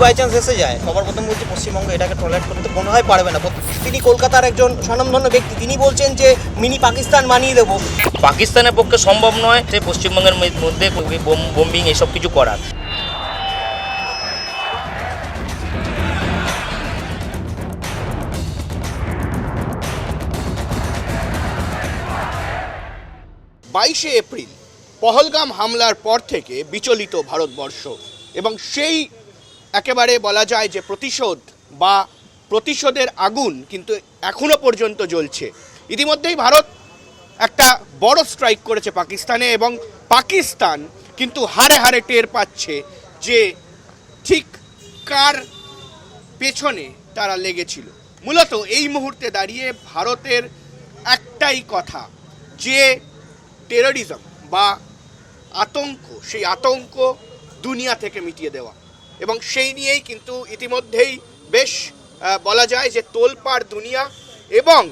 By chance এসে যায়। সবার প্রথম বলছি পশ্চিমবঙ্গ এটাকে টলারেট করতে মনে হয় পারবে না। তিনি কলকাতার একজন স্বনামধন্য ব্যক্তি। তিনি বলছেন যে মিনি পাকিস্তান মানিয়ে দেবো। পাকিস্তানের পক্ষে সম্ভব নয় যে পশ্চিমবঙ্গের মধ্যে- মধ্যে বোম- বোম্বিং এসব কিছু করার। বাইশে এপ্রিল পহলগাম হামলার পর থেকে বিচলিত ভারতবর্ষ এবং সেই একেবারে বলা যায় যে প্রতিশোধ বা প্রতিশোধের আগুন কিন্তু এখনও পর্যন্ত জ্বলছে। ইতিমধ্যেই ভারত একটা বড় স্ট্রাইক করেছে পাকিস্তানে এবং পাকিস্তান কিন্তু হারে হারে টের পাচ্ছে যে ঠিক কার পেছনে তারা লেগেছিল। মূলত এই মুহূর্তে দাঁড়িয়ে ভারতের একটাই কথা যে টেররিজম বা আতঙ্ক, সেই আতঙ্ক দুনিয়া থেকে মিটিয়ে দেওয়া। এবং সেই নিয়েই কিন্তু ইতিমধ্যেই বেশ বলা যায় যে তোলপাড় দুনিয়া এবং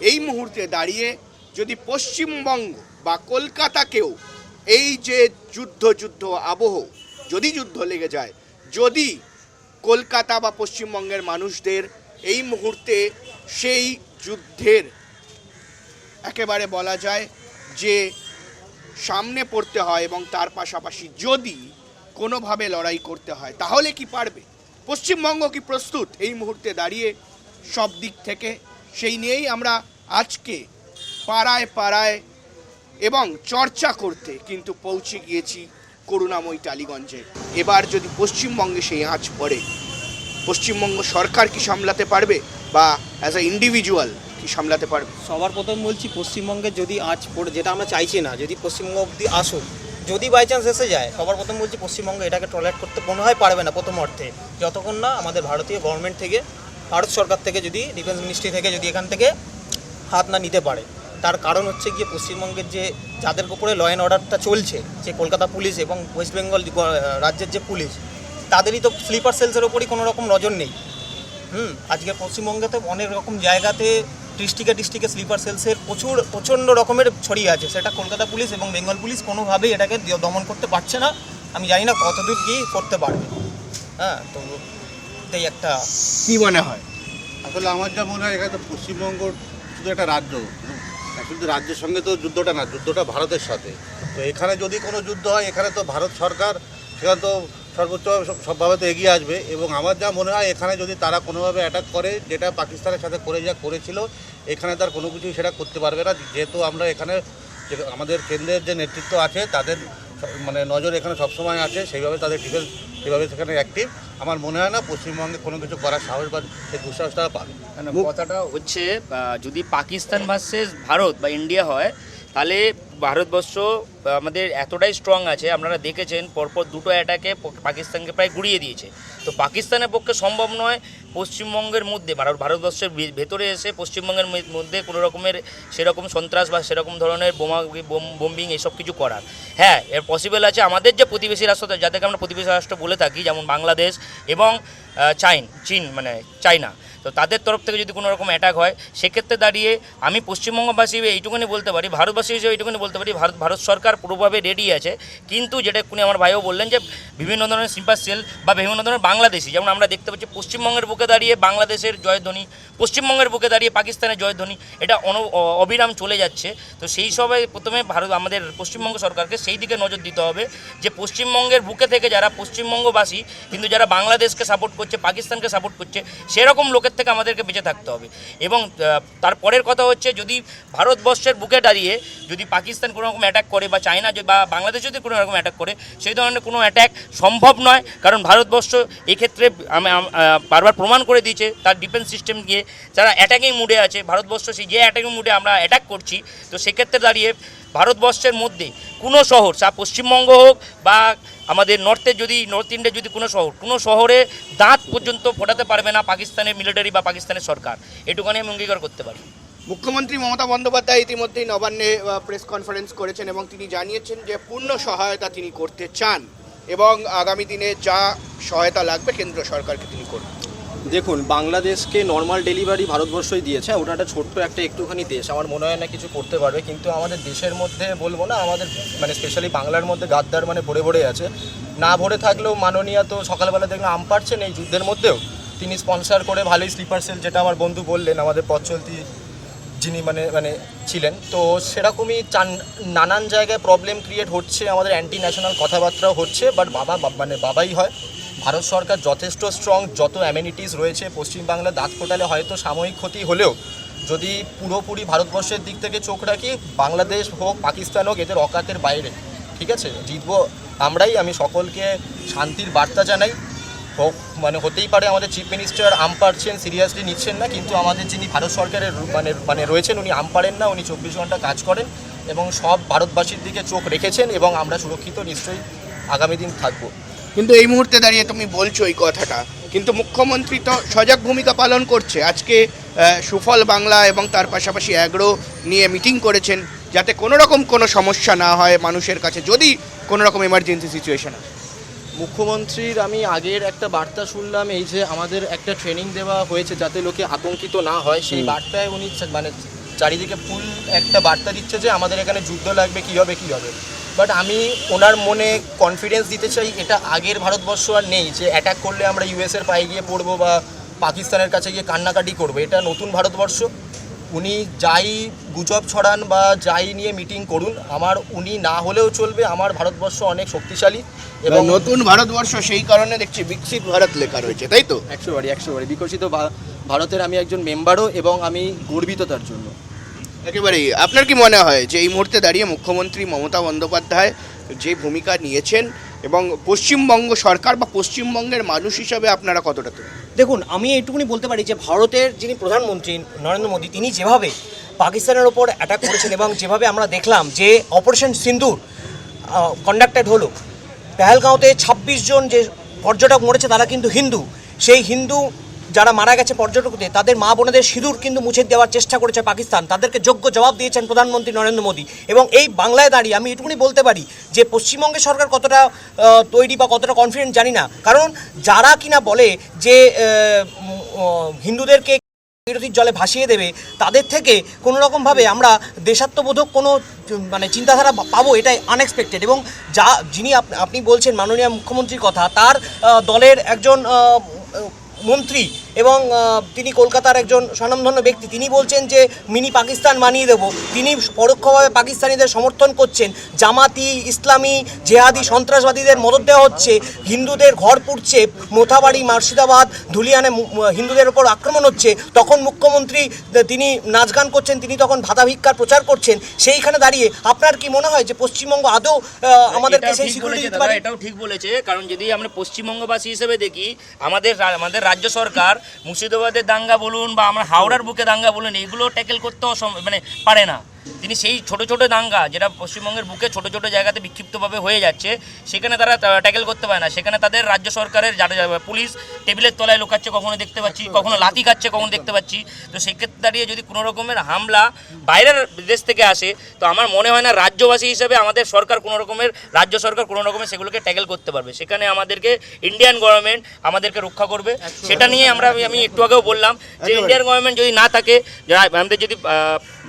এই মুহূর্তে দাঁড়িয়ে যদি পশ্চিমবঙ্গ বা কলকাতাকেও এই যে যুদ্ধ যুদ্ধ আবহ, যদি যুদ্ধ লেগে যায়, যদি কলকাতা বা পশ্চিমবঙ্গের মানুষদের এই মুহূর্তে সেই যুদ্ধের একেবারে বলা যায় যে সামনে পড়তে হয় এবং তার পাশাপাশি যদি কোনোভাবে লড়াই করতে হয়। তাহলে কি পারবে? পশ্চিমবঙ্গ কি প্রস্তুত এই মুহূর্তে দাঁড়িয়ে সব দিক থেকে? সেই নিয়েই আমরা আজকে পাড়ায় পাড়ায় এবং চর্চা করতে কিন্তু পৌঁছে গিয়েছি করুণাময়ী টালিগঞ্জে। এবার যদি পশ্চিমবঙ্গে সেই আঁচ পড়ে, পশ্চিমবঙ্গ সরকার কি সামলাতে পারবে বা অ্যাজ আ ইন্ডিভিজুয়াল কি সামলাতে পারবে? সবার প্রথম বলছি, পশ্চিমবঙ্গে যদি আজ পড়ে, যেটা আমরা চাইছি না, যদি পশ্চিমবঙ্গ অবধি আসুক যদি বাই চান্স এসে যায়, সবার প্রথম বলছি পশ্চিমবঙ্গ এটাকে টলারেট করতে মনে হয় পারবে না প্রথম অর্থে। যতক্ষণ না আমাদের ভারতীয় গভর্নমেন্ট থেকে, ভারত সরকার থেকে যদি ডিফেন্স মিনিস্ট্রি থেকে যদি এখান থেকে হাত না নিতে পারে। তার কারণ হচ্ছে গিয়ে পশ্চিমবঙ্গের যে, যাদের উপরে ল অ্যান্ড অর্ডারটা চলছে, যে কলকাতা পুলিশ এবং ওয়েস্ট বেঙ্গল রাজ্যের যে পুলিশ, তাদেরই তো স্লিপার সেলসের ওপরই কোনো রকম নজর নেই। হুম, আজকে পশ্চিমবঙ্গেতে অনেক রকম জায়গাতে ডিস্ট্রিক্টে ডিস্ট্রিক্টে স্লিপার সেলসের প্রচুর প্রচণ্ড রকমের ছড়িয়ে আছে। সেটা কলকাতা পুলিশ এবং বেঙ্গল পুলিশ কোনোভাবেই এটাকে দমন করতে পারছে না। আমি জানি না কতদূর কি করতে পারবে। হ্যাঁ তো এটাই একটা কি মনে হয়? আসলে আমার যা মনে হয় এখানে তো পশ্চিমবঙ্গ শুধু একটা রাজ্য। শুধু রাজ্যের সঙ্গে তো যুদ্ধটা না যুদ্ধটা ভারতের সাথে। তো এখানে যদি কোনো যুদ্ধ হয় এখানে তো ভারত সরকার সেখানে তো সর্বোচ্চ সব- সবভাবে তো এগিয়ে আসবে এবং আমার যা মনে হয়, এখানে যদি তারা কোনোভাবে অ্যাটাক করে, যেটা পাকিস্তানের সাথে করে যা করেছিল, এখানে তার কোনো কিছুই সেটা করতে পারবে না। যেহেতু আমরা এখানে আমাদের কেন্দ্রের যে নেতৃত্ব আছে, তাদের মানে নজর এখানে সবসময় আছে, সেইভাবে তাদের ডিফেন্স সেভাবে সেখানে অ্যাক্টিভ আমার মনে হয় না পশ্চিমবঙ্গে কোনো কিছু করার সাহস বা সেই দুঃসাহস তারা পাবে। কথাটা হচ্ছে যদি পাকিস্তান ভার্সেস ভারত বা ইন্ডিয়া হয়, তাহলে ভারতবর্ষ আমাদের এতটাই স্ট্রং আছে, আপনারা দেখেছেন, পরপর দুটো অ্যাটাকে পাকিস্তানকে প্রায় গুড়িয়ে দিয়েছে। তো পাকিস্তানের পক্ষে সম্ভব নয় পশ্চিমবঙ্গের মধ্যে, ভারত ভারতবর্ষের ভেতরে এসে পশ্চিমবঙ্গের মধ্যে কোনো রকমের সেরকম সন্ত্রাস বা সেরকম ধরনের বোমা বোম- বোম্বিং এসব কিছু করার। হ্যাঁ এর পসিবল আছে আমাদের যে প্রতিবেশী রাষ্ট্র, যাদেরকে আমরা প্রতিবেশী রাষ্ট্র বলে থাকি, যেমন বাংলাদেশ এবং চাইন, চীন মানে চায়না তো তাদের তরফ থেকে যদি কোনো রকম অ্যাটাক হয়, সেক্ষেত্রে দাঁড়িয়ে আমি পশ্চিমবঙ্গবাসী এইটুকুনি বলতে পারি, ভারতবাসী হিসেবে এইটুকুনি বলতে পারি, ভারত ভারত সরকার পুরোভাবে রেডি আছে। কিন্তু যেটা এক্ষুনি আমার ভাইও বললেন যে, বিভিন্ন ধরনের সিম্পার সেল বা বিভিন্ন ধরনের বাংলাদেশি, যেমন আমরা দেখতে পাচ্ছি পশ্চিমবঙ্গের বুকে দাঁড়িয়ে বাংলাদেশের জয়ধ্বনি, পশ্চিমবঙ্গের বুকে দাঁড়িয়ে পাকিস্তানের জয়ধ্বনি, এটা অন অবিরাম চলে যাচ্ছে। তো সেই সবে প্রথমে ভারত, আমাদের পশ্চিমবঙ্গ সরকারকে সেই দিকে নজর দিতে হবে যে, পশ্চিমবঙ্গের বুকে থেকে যারা পশ্চিমবঙ্গবাসী, কিন্তু যারা বাংলাদেশকে সাপোর্ট করছে, পাকিস্তানকে সাপোর্ট করছে, সেরকম লোকের থেকে আমাদেরকে বেঁচে থাকতে হবে। এবং তারপরের কথা হচ্ছে, যদি ভারতবর্ষের বুকে দাঁড়িয়ে যদি পাকিস্তান কোনো রকম অ্যাটাক করে চায়না যদি- বা বাংলাদেশ যদি কোনো রকম অ্যাটাক করে, সেই ধরনের কোনো অ্যাটাক সম্ভব নয়। কারণ ভারতবর্ষ এক্ষেত্রে বারবার প্রমাণ করে দিয়েছে তার ডিফেন্স সিস্টেম গিয়ে। যারা অ্যাটাকিং মুডে আছে, ভারতবর্ষ সেই যে অ্যাটাকিং মুডে আমরা অ্যাটাক করছি, তো সেক্ষেত্রে দাঁড়িয়ে ভারতবর্ষের মধ্যে কোনো শহর, সা পশ্চিমবঙ্গ হোক বা আমাদের নর্থে যদি নর্থ ইন্ডিয়া যদি কোনো শহর, কোনো শহরে দাঁত পর্যন্ত ফোটাতে পারবে না পাকিস্তানের মিলিটারি বা পাকিস্তানের সরকার। এটুখানি আমি অঙ্গীকার করতে পারি। মুখ্যমন্ত্রী মমতা বন্দ্যোপাধ্যায় ইতিমধ্যেই নবান্নে প্রেস কনফারেন্স করেছেন এবং তিনি জানিয়েছেন যে পূর্ণ সহায়তা তিনি করতে চান এবং আগামী দিনে যা সহায়তা লাগবে কেন্দ্র সরকারকে তিনি করবেন। দেখুন, বাংলাদেশকে নর্মাল ডেলিভারি ভারতবর্ষই দিয়েছে, ওটা একটা ছোট্ট একটা একটুখানি দেশ, আমার মনে হয় না কিছু করতে পারবে, কিন্তু আমাদের দেশের মধ্যে বলব না, আমাদের মানে স্পেশালি বাংলার মধ্যে গাদ্দার মানে ভরে ভরে আছে। না ভরে থাকলেও মাননীয় তো সকালবেলা দেখলাম আম পাচ্ছেন এই যুদ্ধের মধ্যেও, তিনি স্পন্সর করে ভালোই স্লিপার সেল যেটা আমার বন্ধু বললেন, আমাদের পথ চলতি যিনি মানে মানে ছিলেন। তো সেরকমই চান, নানান জায়গায় প্রবলেম ক্রিয়েট হচ্ছে, আমাদের অ্যান্টি ন্যাশনাল কথাবার্তাও হচ্ছে বাট বাবা মানে বাবাই হয়। ভারত সরকার যথেষ্ট স্ট্রং যত অ্যামিনিটিস রয়েছে পশ্চিমবাংলার দাঁত কোটালে হয়তো সাময়িক ক্ষতি হলেও, যদি পুরোপুরি ভারতবর্ষের দিক থেকে চোখ রাখি, বাংলাদেশ হোক, পাকিস্তান হোক, এদের অকাতের বাইরে, ঠিক আছে? জিতবো আমরাই, আমি সকলকে শান্তির বার্তা জানাই। হোক মানে হতেই পারে আমাদের চিফ মিনিস্টার আম পারছেন সিরিয়াসলি নিচ্ছেন না, কিন্তু আমাদের যিনি ভারত সরকারের মানে মানে রয়েছেন, উনি আম পারেন না, উনি চব্বিশ ঘণ্টা কাজ করেন এবং সব ভারতবাসীর দিকে চোখ রেখেছেন এবং আমরা সুরক্ষিত নিশ্চয়ই আগামী দিন থাকব। কিন্তু এই মুহূর্তে দাঁড়িয়ে তুমি বলছো এই কথাটা, কিন্তু মুখ্যমন্ত্রী তো সজাগ ভূমিকা পালন করছে। আজকে সুফল বাংলা এবং তার পাশাপাশি অ্যাগ্রো নিয়ে মিটিং করেছেন, যাতে কোনো রকম কোনো সমস্যা না হয় মানুষের কাছে, যদি কোনো রকম এমার্জেন্সি সিচুয়েশন হয় মুখ্যমন্ত্রীর আমি আগের একটা বার্তা শুনলাম এই যে আমাদের একটা ট্রেনিং দেওয়া হয়েছে যাতে লোকে আতঙ্কিত না হয় সেই বার্তায় উনি মানে চারিদিকে ফুল একটা বার্তা দিচ্ছে যে আমাদের এখানে যুদ্ধ লাগবে কী হবে কী হবে। বাট আমি ওনার মনে কনফিডেন্স দিতে চাই এটা আগের ভারতবর্ষ আর নেই যে অ্যাটাক করলে আমরা ইউএসের পায়ে গিয়ে পড়ব বা পাকিস্তানের কাছে গিয়ে কান্নাকাটি করব এটা নতুন ভারতবর্ষ। উনি যাই গুজব ছড়ান বা যাই নিয়ে মিটিং করুন আমার উনি না হলেও চলবে আমার ভারতবর্ষ অনেক শক্তিশালী এবং নতুন ভারতবর্ষ সেই কারণে দেখছি বিকশিত ভারত লেখা রয়েছে তাই তো? একশো বাড়ি একশো বাড়ি বিকশিত ভারতের আমি একজন মেম্বারও এবং আমি গর্বিত তার জন্য। একেবারেই আপনার কি মনে হয় যে এই মুহূর্তে দাঁড়িয়ে মুখ্যমন্ত্রী মমতা বন্দ্যোপাধ্যায় যে ভূমিকা নিয়েছেন এবং পশ্চিমবঙ্গ সরকার বা পশ্চিমবঙ্গের মানুষ হিসাবে আপনারা কতটা দেখুন, আমি এইটুকুনি বলতে পারি যে ভারতের যিনি প্রধানমন্ত্রী নরেন্দ্র মোদী, তিনি যেভাবে পাকিস্তানের ওপর অ্যাটাক করেছেন এবং যেভাবে আমরা দেখলাম যে অপারেশন সিন্ধুর কন্ডাক্টেড হলো। পেহেলগাঁওতে ছাব্বিশ জন যে পর্যটক মরেছে, তারা কিন্তু হিন্দু। সেই হিন্দু যারা মারা গেছে পর্যটকদের, তাদের মা বোনেদের সিঁদুর কিন্তু মুছে দেওয়ার চেষ্টা করেছে পাকিস্তান। তাদেরকে যোগ্য জবাব দিয়েছেন প্রধানমন্ত্রী নরেন্দ্র মোদী। এবং এই বাংলায় দাঁড়িয়ে আমি এটুকুনি বলতে পারি যে, পশ্চিমবঙ্গের সরকার কতটা তৈরি বা কতটা কনফিডেন্ট জানি না। কারণ যারা কিনা বলে যে হিন্দুদেরকে বিরোধীর জলে ভাসিয়ে দেবে, তাদের থেকে কোনো রকমভাবে আমরা দেশাত্মবোধক কোনো মানে চিন্তাধারা পাবো এটাই আনএক্সপেক্টেড এবং যা, যিনি আপ- আপনি বলছেন মাননীয় মুখ্যমন্ত্রীর কথা, তার দলের একজন মন্ত্রী এবং তিনি কলকাতার একজন স্বনামধন্য ব্যক্তি। তিনি বলছেন যে মিনি পাকিস্তান মানিয়ে দেব। তিনি পরোক্ষভাবে পাকিস্তানিদের সমর্থন করছেন। জামাতি ইসলামী জেহাদি সন্ত্রাসবাদীদের মদত দেওয়া হচ্ছে। হিন্দুদের ঘর পুড়ছে। মোথাবাড়ি মার্শিদাবাদ ধুলিয়ানে হিন্দুদের ওপর আক্রমণ হচ্ছে। তখন মুখ্যমন্ত্রী তিনি নাচ গান করছেন। তিনি তখন ভাতা ভিক্ষার প্রচার করছেন। সেইখানে দাঁড়িয়ে আপনার কি মনে হয় যে পশ্চিমবঙ্গ আদৌ আমাদেরকে সেই সিকিউরিটি দিতে পারে? এটাও ঠিক বলেছে। কারণ যদি আমরা পশ্চিমবঙ্গবাসী হিসেবে দেখি আমাদের আমাদের রাজ্য সরকার মুর্শিদাবাদের দাঙ্গা বলুন বা আমরা হাওড়ার বুকে দাঙ্গা বলুন, এগুলো ট্যাকেল করতেও মানে পারে না। তিনি সেই ছোট ছোট দাঙ্গা যেটা পশ্চিমবঙ্গের বুকে ছোট ছোট জায়গাতে বিক্ষিপ্তভাবে হয়ে যাচ্ছে সেখানে তারা ট্যাকেল করতে পারে না। সেখানে তাদের রাজ্য সরকারের যারা পুলিশ টেবিলের তলায় লোকাচ্ছে কখনো দেখতে পাচ্ছি কখনো লাথি খাচ্ছে কখনো দেখতে পাচ্ছি। তো সেক্ষেত্রে দাঁড়িয়ে যদি কোনো রকমের হামলা বাইরের দেশ থেকে আসে তো আমার মনে হয় না রাজ্যবাসী হিসেবে আমাদের সরকার কোনো রকমের রাজ্য সরকার কোনো রকমের সেগুলোকে ট্যাকেল করতে পারবে। সেখানে আমাদেরকে ইন্ডিয়ান গভর্নমেন্ট আমাদেরকে রক্ষা করবে। সেটা নিয়ে আমরা আমি- একটু আগেও বললাম যে ইন্ডিয়ান গভর্নমেন্ট যদি না থাকে আমাদের যদি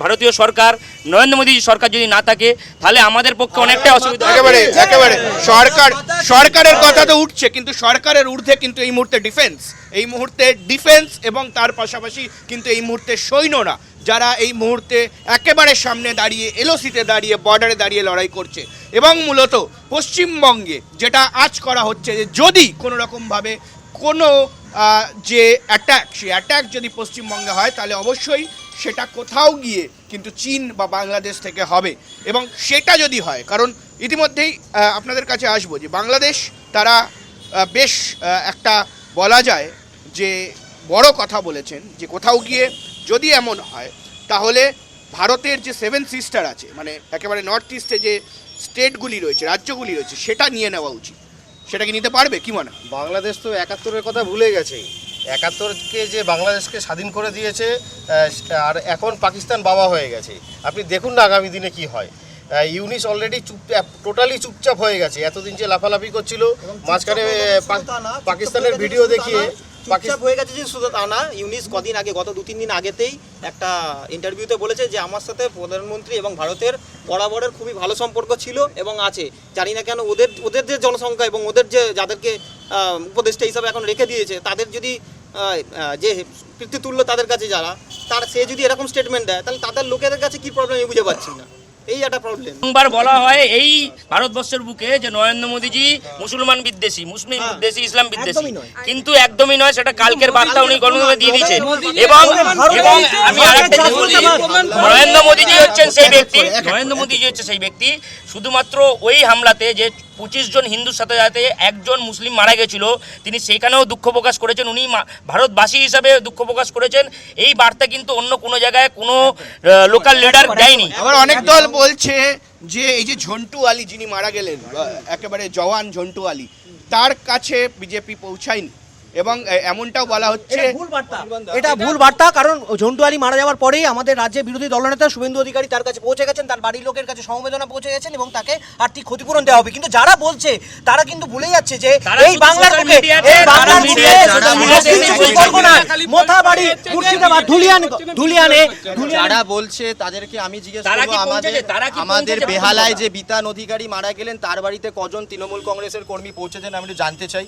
ভারতীয় সরকার, নরেন্দ্র মোদী সরকার যদি না থাকে, তাহলে আমাদের পক্ষে অনেকটা অসুবিধা। একেবারে একেবারে। সরকার, সরকারের কথা তো উঠছে, কিন্তু সরকারের ঊর্ধ্বে কিন্তু এই মুহূর্তে ডিফেন্স এই মুহূর্তে ডিফেন্স এবং তার পাশাপাশি কিন্তু এই মুহূর্তে সৈন্যরা, যারা এই মুহূর্তে একেবারে সামনে দাঁড়িয়ে, এলওসিতে দাঁড়িয়ে বর্ডারে দাঁড়িয়ে লড়াই করছে। এবং মূলত পশ্চিমবঙ্গে যেটা আজ করা হচ্ছে যে, যদি কোনো রকমভাবে কোনো যে অ্যাট্যাক সেই অ্যাট্যাক যদি পশ্চিমবঙ্গে হয়, তাহলে অবশ্যই সেটা কোথাও গিয়ে কিন্তু চীন বা বাংলাদেশ থেকে হবে। এবং সেটা যদি হয়, কারণ ইতিমধ্যেই আপনাদের কাছে আসব যে বাংলাদেশ, তারা বেশ একটা বলা যায় যে বড় কথা বলেছেন যে কোথাও গিয়ে যদি এমন হয়, তাহলে ভারতের যে সেভেন সিস্টার আছে মানে একেবারে নর্থ ইস্টে যে স্টেটগুলি রয়েছে, রাজ্যগুলি রয়েছে, সেটা নিয়ে নেওয়া উচিত। সেটা কি নিতে পারবে? কি মনে? বাংলাদেশ তো একাত্তরের কথা ভুলে গেছে একাত্তরকে যে বাংলাদেশকে স্বাধীন করে দিয়েছে আর এখন পাকিস্তান বাবা হয়ে গেছে। আপনি দেখুন না আগামী দিনে কি হয়। ইউনিস অলরেডি চুপ টোটালি চুপচাপ হয়ে গেছে। এতদিন যে লাফালাফি করছিল মাঝখানে পাকিস্তানের ভিডিও দেখিয়ে চুপচাপ হয়ে গেছে যে শুধু তা না ইউনিস কদিন আগে গত দু তিন দিন আগেতেই একটা ইন্টারভিউতে বলেছে যে আমার সাথে প্রধানমন্ত্রী এবং ভারতের বরাবরের খুবই ভালো সম্পর্ক ছিল এবং আছে। জানি না কেন ওদের ওদের যে জনসংখ্যা এবং ওদের যে যাদেরকে উপদেষ্টা হিসাবে এখন রেখে দিয়েছে তাদের যদি যে পিতৃতুল্য তাদের কাছে যারা, তার সে যদি এরকম স্টেটমেন্ট দেয়, তাহলে তাদের লোকেদের কাছে কি প্রবলেম আমি বুঝে পাচ্ছি না। এই একটা প্রবলেম বারংবার বলা হয় এই ভারতবর্ষের বুকে যে নরেন্দ্র মোদীজি মুসলমান বিদ্বেষী মুসলিম বিদ্বেষী ইসলাম বিদ্বেষী। কিন্তু একদমই নয় সেটা কালকের বার্তা উনি গণমাধ্যমে দিয়ে দিয়েছেন এবং এবং আমি আরেকটা জিনিস নরেন্দ্র মোদীজি হচ্ছেন সেই ব্যক্তি। নরেন্দ্র মোদীজি হচ্ছে সেই ব্যক্তি। শুধুমাত্র ওই হামলাতে যে পঁচিশ জন হিন্দুর সাথে যাতে একজন মুসলিম মারা গেছিল তিনি সেখানেও দুঃখ প্রকাশ করেছেন। উনি ভারতবাসী হিসাবে দুঃখ প্রকাশ করেছেন। এই বার্তা কিন্তু অন্য কোনো জায়গায় কোনো লোকাল লিডার দেয়নি আবার অনেক দল বলছে যে এই যে ঝন্টু আলী যিনি মারা গেলেন একেবারে জওয়ান ঝন্টু আলী, তার কাছে বিজেপি পৌঁছায়নি। এবং এমনটাও বলা হচ্ছে এটা ভুল বার্তা। এটা ভুল বার্তা কারণ ঝন্টু আলী মারা যাওয়ার পরেই আমাদের রাজ্যের বিরোধী দলনেতা শুভেন্দু অধিকারী তার কাছে পৌঁছে গেছেন তার বাড়ির লোকের কাছে সমবেদনা পৌঁছে গেছেন এবং তাকে আর্থিক ক্ষতিপূরণ দেওয়া হবে। কিন্তু যারা বলছে তারা কিন্তু ভুলে যাচ্ছে যে এই বাংলার বুকে এই বাংলার বুকে বলছে, মোথাবাড়ি মুর্শিদাবাদ ধুলিয়ান ধুলিয়ানে যারা বলছে তাদেরকে আমি জিজ্ঞেস আমাদের বেহালায় যে বিতান অধিকারী মারা গেলেন তার বাড়িতে কজন তৃণমূল কংগ্রেসের কর্মী পৌঁছেছেন আমি একটু জানতে চাই।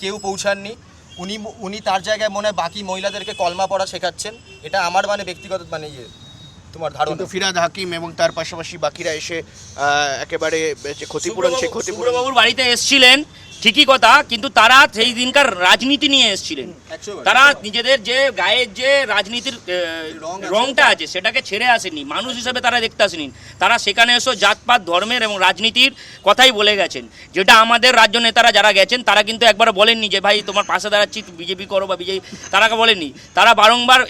কেউ পৌঁছাননি। উনি উনি তার জায়গায় মনে হয় বাকি মহিলাদেরকে কলমা পড়া শেখাচ্ছেন। এটা আমার মানে ব্যক্তিগত মানে ইয়ে তোমার ধারণা। কিন্তু ফিরাদ হাকিম এবং তার পাশাপাশি বাকিরা এসে আহ, একেবারে যে ক্ষতিপূরণ সে ক্ষতিপূরণ বাবুর বাড়িতে এসেছিলেন। ঠিকই কথা কিন্তু তারা সেই দিনকার রাজনীতি নিয়ে এসেছিলেন। তারা নিজেদের যে গায়ের যে রাজনীতির রংটা আছে সেটাকে ছেড়ে আসেনি মানুষ হিসেবে তারা দেখতে আসেনি। তারা সেখানে এসে জাতপাত ধর্মের এবং রাজনীতির কথাই বলে গেছেন। যেটা আমাদের রাজ্য নেতারা যারা গেছেন তারা কিন্তু একবার বলেননি যে ভাই তোমার পাশে দাঁড়াচ্ছি বিজেপি করো বা বিজেপি তারা বলেননি। তারা বারংবার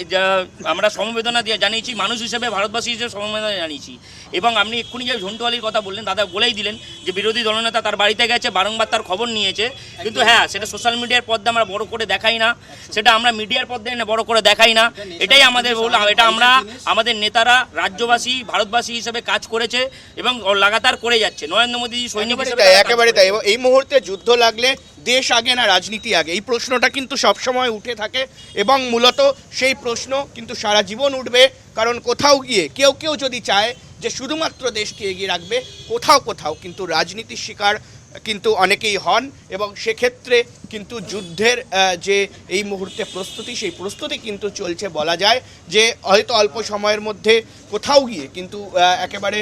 আমরা সমবেদনা দিয়ে জানিয়েছি মানুষ হিসেবে ভারতবাসী হিসেবে সমবেদনা জানিয়েছি। এবং আপনি এক্ষুনি যে ঝন্টু আলীর কথা বললেন দাদা বলেই দিলেন যে বিরোধী দলনেতা তার বাড়িতে গেছে বারংবার তার খবর নিয়েছে। কিন্তু হ্যাঁ সেটা সোশ্যাল মিডিয়ার পর্দা আমরা বড় করে দেখাই না। সেটা আমরা মিডিয়ার পর্দা এনে বড় করে দেখাই না। এটাই আমাদের বল এটা আমরা আমাদের নেতারা রাজ্যবাসী ভারতবাসী হিসেবে কাজ করেছে এবং লাগাতার করে যাচ্ছে। নরেন্দ্র মোদী সৈনিক হিসেবে একেবারে তাই। এই মুহূর্তে যুদ্ধ লাগলে দেশ আগে না রাজনীতি আগে। এই প্রশ্নটা কিন্তু সবসময় উঠে থাকে এবং মূলত সেই প্রশ্ন কিন্তু সারা জীবন উঠবে। কারণ কোথাও গিয়ে কেউ কেউ যদি চায় যে শুধুমাত্র দেশকে এগিয়ে রাখবে কোথাও কোথাও কিন্তু রাজনীতির শিকার কিন্তু অনেকেই হন এবং সেক্ষেত্রে কিন্তু যুদ্ধের যে এই মুহূর্তে প্রস্তুতি, সেই প্রস্তুতি কিন্তু চলছে বলা যায় যে হয়তো অল্প সময়ের মধ্যে কোথাও গিয়ে কিন্তু একেবারে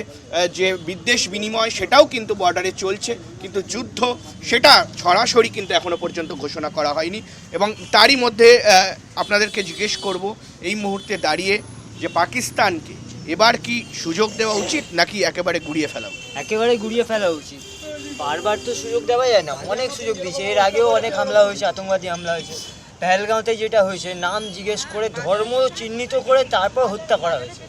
যে বিদ্বেষ বিনিময় সেটাও কিন্তু বর্ডারে চলছে কিন্তু যুদ্ধ সেটা সরাসরি কিন্তু এখনও পর্যন্ত ঘোষণা করা হয়নি এবং তারই মধ্যে আপনাদেরকে জিজ্ঞেস করব, এই মুহূর্তে দাঁড়িয়ে যে পাকিস্তানকে এবার কি সুযোগ দেওয়া উচিত নাকি একেবারে গুড়িয়ে ফেলা উচিত? একেবারে গুড়িয়ে ফেলা উচিত বারবার তো সুযোগ দেওয়া যায় না অনেক সুযোগ দিয়েছে। এর আগেও অনেক হামলা হয়েছে আতঙ্কবাদী হামলা হয়েছে। পেহেলগাঁওতে যেটা হয়েছে নাম জিজ্ঞেস করে ধর্ম চিহ্নিত করে তারপর হত্যা করা হয়েছে।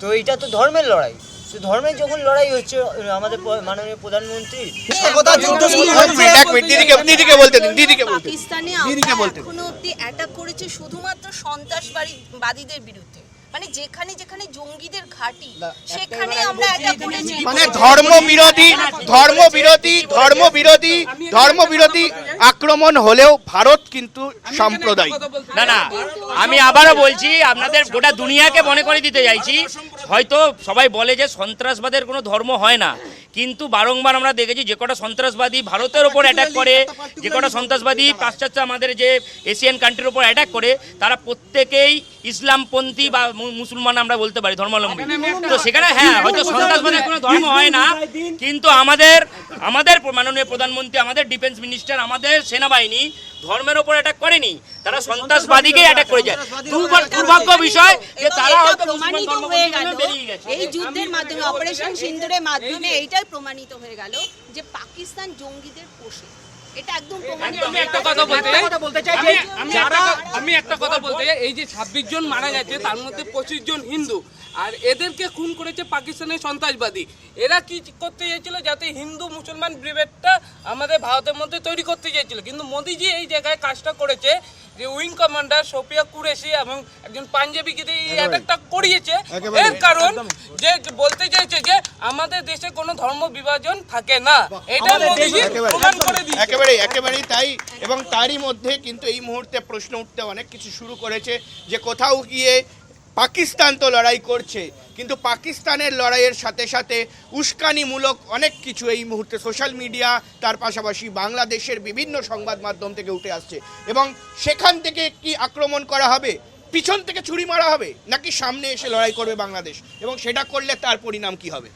তো এটা তো ধর্মের লড়াই। তো ধর্মের যখন লড়াই হচ্ছে আমাদের মাননীয় প্রধানমন্ত্রী পাকিস্তানে। এখনও অব্দি অ্যাটাক করেছে শুধুমাত্র সন্ত্রাসবাদীদের বিরুদ্ধে। মানে যেখানে যেখানে জঙ্গিদের ঘাঁটি সেখানে আমরা অ্যাটাক করেছি মানে ধর্ম বিরোধী ধর্ম বিরোধী ধর্ম বিরোধী ধর্ম বিরোধী আক্রমণ হলেও ভারত কিন্তু সাম্প্রদায়িক। না না আমি আবারও বলছি আপনাদের গোটা দুনিয়াকে মনে করে দিতে চাইছি। হয়তো সবাই বলে যে সন্ত্রাসবাদের কোনো ধর্ম হয় না। কিন্তু বারংবার আমরা দেখেছি যে কটা সন্ত্রাসবাদী ভারতের ওপর অ্যাটাক করে যে কটা সন্ত্রাসবাদী পাশ্চাত্য আমাদের যে এশিয়ান কান্ট্রির ওপর অ্যাটাক করে তারা প্রত্যেকেই ইসলামপন্থী বা মুসলমান আমরা বলতে পারি ধর্মাবলম্বী। তো সেখানে হ্যাঁ হয়তো সন্ত্রাসবাদের কোনো ধর্ম হয় না কিন্তু আমাদের আমাদের মাননীয় প্রধানমন্ত্রী আমাদের ডিফেন্স মিনিস্টার আমাদের সেনাবাহিনী ধর্মের ওপর অ্যাটাক করেনি তারা সন্ত্রাসবাদীকেই অ্যাটাক করে যায় দুর্ভাগ্য দুর্ভাগ্য বিষয় যে তারা হয়তো প্রমাণিত হয়ে গেল। এই যুদ্ধের মাধ্যমে অপারেশন সিন্দুরের মাধ্যমে এইটাই প্রমাণিত হয়ে গেল যে পাকিস্তান জঙ্গিদের পোষে। এটা একদম প্রমাণিত একদম একটা কথা বলতে কথা বলতে চাই আমি আমি একটা কথা বলতে চাই। এই যে ছাব্বিশ জন মারা গেছে তার মধ্যে পঁচিশ জন হিন্দু। আর এদেরকে খুন করেছে পাকিস্তানের সন্ত্রাসবাদী। এরা কি করতে চেয়েছিল? যাতে হিন্দু মুসলমান ব্রিভেডটা আমাদের ভারতের মধ্যে তৈরি করতে চেয়েছিল। কিন্তু মোদিজি এই জায়গায় কাজটা করেছে যে উইং কমান্ডার সোফিয়া কুরেশি এবং একজন পাঞ্জাবিকে দিয়ে এই অ্যাটাকটা করিয়েছে। এর কারণ যে বলতে চাইছে যে আমাদের দেশে কোনো ধর্ম বিভাজন থাকে না। এটা মোদিজি প্রমাণ করে দিয়েছে। একেবারে একেবারেই তাই। এবং তারই মধ্যে কিন্তু এই মুহূর্তে প্রশ্ন উঠতে অনেক কিছু শুরু করেছে যে কোথাও গিয়ে পাকিস্তান তো লড়াই করছে, কিন্তু পাকিস্তানের লড়াইয়ের সাথে সাথে উস্কানিমূলক অনেক কিছু এই মুহূর্তে সোশ্যাল মিডিয়া তার পাশাপাশি বাংলাদেশের বিভিন্ন সংবাদ মাধ্যম থেকে উঠে আসছে। এবং সেখান থেকে কি আক্রমণ করা হবে? পিছন থেকে ছুরি মারা হবে? নাকি সামনে এসে লড়াই করবে বাংলাদেশ? এবং সেটা করলে তার পরিণাম কি হবে?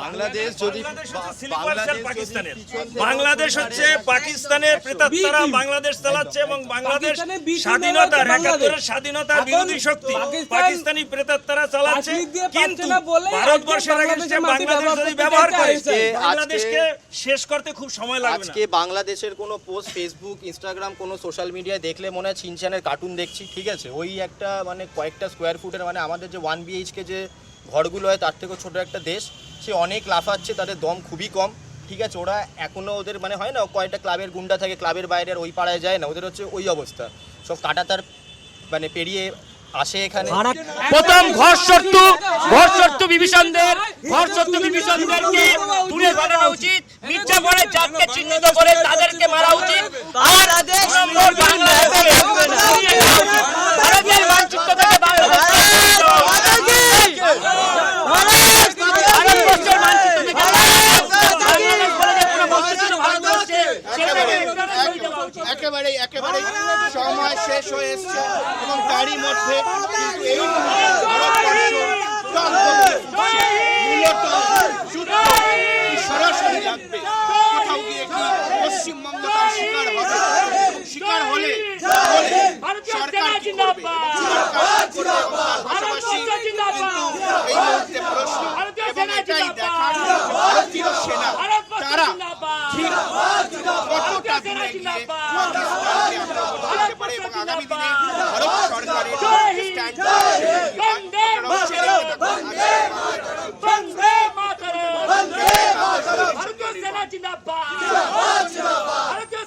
বাংলাদেশ যদি বাংলাদেশ হচ্ছে পাকিস্তানের। প্রেতাত্মারা বাংলাদেশ চালাচ্ছে এবং বাংলাদেশ স্বাধীনতার একাত্তরের স্বাধীনতার বিরোধী শক্তি পাকিস্তানি প্রেতাত্মারা চালাচ্ছে। কিন্তু ভারতবর্ষের এগেনস্টে বাংলাদেশ যদি ব্যবহার করে বাংলাদেশকে শেষ করতে খুব সময় লাগবে আজকে বাংলাদেশের কোনো পোস্ট ফেসবুক ইনস্টাগ্রাম কোনো সোশ্যাল মিডিয়ায় দেখলে মনে হয় চিনচানের কার্টুন দেখছি ঠিক আছে? ওই একটা মানে কয়েকটা স্কোয়ার ফুটের মানে আমাদের যে ওয়ান বিএইচকে যে ঘরগুলো হয় তার থেকেও ছোট একটা দেশ। সে অনেক লাফাচ্ছে তাদের দম খুবই কম। ঠিক আছে ওরা এখনও ওদের মানে হয় না কয়েকটা ক্লাবের গুন্ডা থাকে ক্লাবের বাইরে ওই পাড়ায় যায় না ওদের হচ্ছে ওই অবস্থা। সব কাটাতার মানে পেরিয়ে আসে এখানে। প্রথম ঘর শত্রু ঘর শত্রু বিভীষণদের ঘর শত্রু বিভীষণদেরকে দূরে সরানো উচিত? মির্জাপুরের জাতকে চিহ্নিত করে তাদেরকে মারা উচিত? আর ভারতের মানচিত্র থেকে বাংলাদেশ ভারতবর্ষের মানচিত্র থেকে বাংলাদেশ বলে যে কোনো বস্তু ছিল ভারতবর্ষে সেটাকে সরিয়ে দেওয়া উচিত। একেবারেই একেবারেই সময় শেষ হয়ে এসছে এবং তারই মধ্যে কিন্তু এই মুহূর্তে ভারতবর্ষ টনটনে ফুটছে। মূলত যুদ্ধ কি সরাসরি লাগবে কোথাও গিয়ে কি পশ্চিমবঙ্গ তার শিকার হবে এবং শিকার হলে হলে সরকার কি করবে সরকার কি করবে এবং তার পাশাপাশি কিন্তু এই মুহূর্তে প্রশ্ন এবং এটাই দেখার যে ভারতীয় সেনা তারা ঠিক কতটা দিনে গিয়ে পারে এবং আগামী দিনে ভারত সরকারের স্ট্যান্ড ভারতীয় সেনা জিন্দাবাদ ভারতীয়